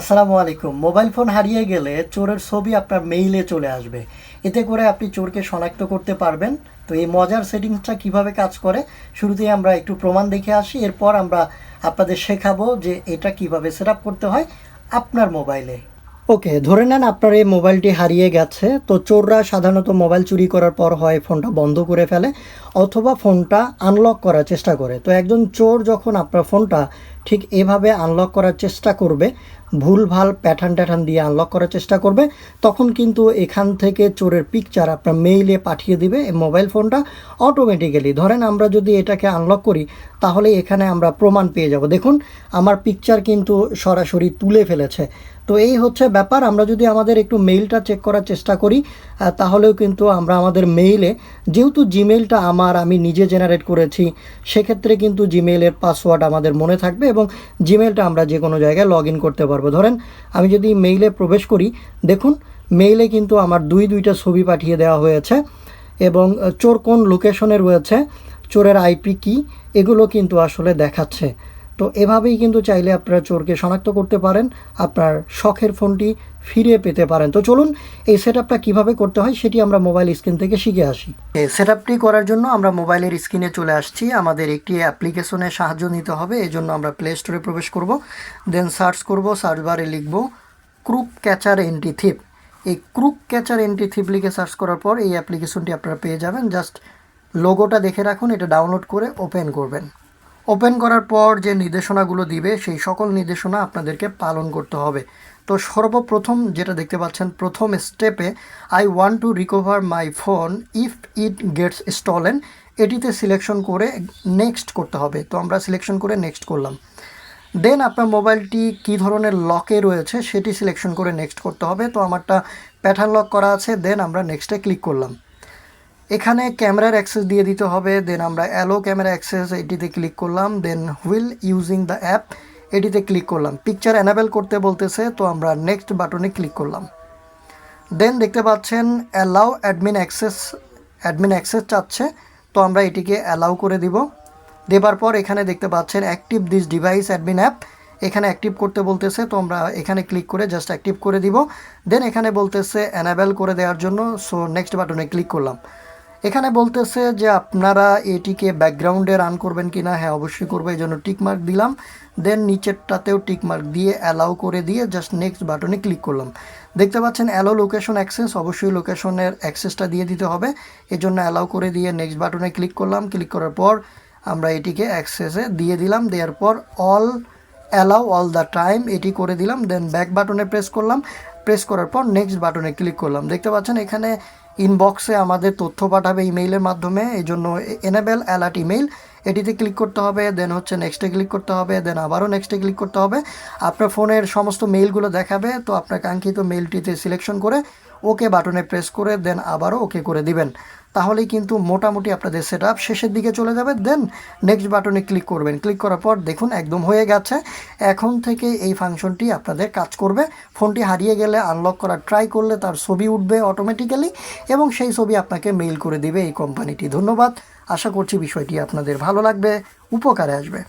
আসসালামু আলাইকুম। Mobile phone হারিয়ে গেলে চোরের ছবি আপনার মেইলে চলে আসবে। এতে করে আপনি চোরকে শনাক্ত করতে পারবেন। তো এই মজার সেটিংসটা কীভাবে কাজ করে, শুরুতেই আমরা একটু প্রমাণ দেখে আসি। এরপর আমরা আপনাদের শেখাবো যে এটা কীভাবে সেট করতে হয় আপনার মোবাইলে ওকে, ধরে নেন আপনার এই মোবাইলটি হারিয়ে গেছে। তো চোররা সাধারণত মোবাইল চুরি করার পর হয় ফোনটা বন্ধ করে ফেলে অথবা ফোনটা আনলক করার চেষ্টা করে। তো একজন চোর যখন আপনার ফোনটা ঠিক এভাবে আনলক করার চেষ্টা করবে ভুলভাল প্যাটার্ন ট্যাটার্ন দিয়ে আনলক করার চেষ্টা করবে, তখন কিন্তু এখান থেকে চোরের পিকচার আপনার মেইলে পাঠিয়ে দিবে এই মোবাইল ফোনটা অটোমেটিক্যালি ধরেন আমরা যদি এটাকে আনলক করি, তাহলে এখানে আমরা প্রমাণ পেয়ে যাব। দেখুন, আমার পিকচার কিন্তু সরাসরি তুলে ফেলেছে। তো এই হচ্ছে ব্যাপার। আমরা যদি আমাদের একটু মেইলটা চেক করার চেষ্টা করি তাহলেও কিন্তু আমরা আমাদের মেইলে যেহেতু জিমেইলটা আমার, আমি নিজে জেনারেট করেছি, সেক্ষেত্রে কিন্তু জিমেইলের পাসওয়ার্ড আমাদের মনে থাকবে এবং জিমেলটা আমরা যে কোনো জায়গায় লগ ইন করতে পারব। ধরেন, আমি যদি মেইলে প্রবেশ করি, দেখুন মেইলে কিন্তু আমার দুই দুইটা ছবি পাঠিয়ে দেওয়া হয়েছে এবং চোর কোন লোকেশনে রয়েছে, চোরের আইপি কি, এগুলো কিন্তু আসলে দেখাচ্ছে। তো এভাবেই কিন্তু চাইলে আপনারা চোরকে শনাক্ত করতে পারেন। আপনার শখের ফোনটি ফিরে পেতে পারেন। তো চলুন এই সেট আপটা কীভাবে করতে হয় সেটি আমরা মোবাইল স্ক্রিন থেকে শিখে আসি। এই সেট আপটি করার জন্য আমরা মোবাইলের স্ক্রিনে চলে আসছি। আমাদের একটি অ্যাপ্লিকেশনের সাহায্য নিতে হবে, এই জন্য আমরা প্লে স্টোরে প্রবেশ করব। দেন সার্চ করব সার্চ বারে লিখব ক্রুপ ক্যাচার এন্টি থিপ এই ক্রুপ ক্যাচার এন্টি থিপ লিখে সার্চ করার পর এই অ্যাপ্লিকেশনটি আপনারা পেয়ে যাবেন। জাস্ট লোগোটা দেখে রাখুন, এটা ডাউনলোড করে ওপেন করবেন। ওপেন করার পর যে নির্দেশনাগুলো দিবে, সেই সকল নির্দেশনা আপনাদেরকে পালন করতে হবে। তো সর্বপ্রথম যেটা দেখতে পাচ্ছেন, প্রথম স্টেপে I want to recover my phone if it gets stolen এটিতে সিলেকশন করে নেক্সট করতে হবে। তো আমরা সিলেকশন করে নেক্সট করলাম। দেন আপনার মোবাইলটি কী ধরনের লকে রয়েছে, সেটি সিলেকশন করে নেক্সট করতে হবে। তো আমারটা প্যাটার্ন লক করা আছে দেন আমরা নেক্সটে ক্লিক করলাম। এখানে ক্যামেরার অ্যাক্সেস দিয়ে দিতে হবে দেন আমরা অ্যালো ক্যামেরা অ্যাক্সেস এটিতে ক্লিক করলাম then while using the app এটিতে ক্লিক করলাম। পিকচার অ্যানাবেল করতে বলতেছে, তো আমরা নেক্সট বাটনে ক্লিক করলাম। দেন দেখতে পাচ্ছেন allow admin access admin access চাচ্ছে, তো আমরা এটিকে অ্যালাউ করে দিব। দেবার পর এখানে দেখতে পাচ্ছেন active this device admin app এখানে অ্যাক্টিভ করতে বলতেছে, তো আমরা এখানে ক্লিক করে জাস্ট অ্যাক্টিভ করে দিব। দেন এখানে বলতেছে অ্যানাবেল করে দেওয়ার জন্য সো নেক্সট বাটনে ক্লিক করলাম। এখানে বলতেছে যে আপনারা এটিকে ব্যাকগ্রাউন্ডে রান করবেন কি না হ্যাঁ অবশ্যই করব, এই জন্য টিকমার্ক দিলাম। দেন নিচেরটাতেও টিকমার্ক দিয়ে অ্যালাউ করে দিয়ে জাস্ট নেক্সট বাটনে ক্লিক করলাম। দেখতে পাচ্ছেন অ্যালো লোকেশন অ্যাক্সেস অবশ্যই লোকেশনের অ্যাক্সেসটা দিয়ে দিতে হবে। এই জন্য অ্যালাউ করে দিয়ে নেক্সট বাটনে ক্লিক করলাম। ক্লিক করার পর আমরা এটিকে অ্যাক্সেসে দিয়ে দিলাম। দেওয়ার পর all allow all the time এটি করে দিলাম। দেন ব্যাক বাটনে প্রেস করলাম। প্রেস করার পর নেক্সট বাটনে ক্লিক করলাম। দেখতে পাচ্ছেন, এখানে ইনবক্সে আমাদের তথ্য পাঠাবে ইমেইলের মাধ্যমে এই জন্য এনেবেল অ্যালার্ট ইমেইল এটিতে ক্লিক করতে হবে দেন হচ্ছে নেক্সটে ক্লিক করতে হবে দেন আবারও নেক্সটে ক্লিক করতে হবে। আপনার ফোনের সমস্ত মেইলগুলো দেখাবে, তো আপনার কাঙ্ক্ষিত মেইলটিতে সিলেকশন করে ওকে বাটনে প্রেস করে দেন, আবারও ওকে করে দিবেন। তাহলেই কিন্তু মোটামুটি আপনাদের সেট আপ শেষের দিকে চলে যাবে। দেন নেক্সট বাটনে ক্লিক করবেন। ক্লিক করার পর দেখুন একদম হয়ে গেছে। এখন থেকে এই ফাংশনটি আপনাদের কাজ করবে। ফোনটি হারিয়ে গেলে আনলক করার ট্রাই করলে তার ছবি উঠবে অটোমেটিক্যালি এবং সেই ছবি আপনাকে মেইল করে দিবে এই কোম্পানিটি। ধন্যবাদ। আশা করছি বিষয়টি আপনাদের ভালো লাগবে, উপকারে আসবে।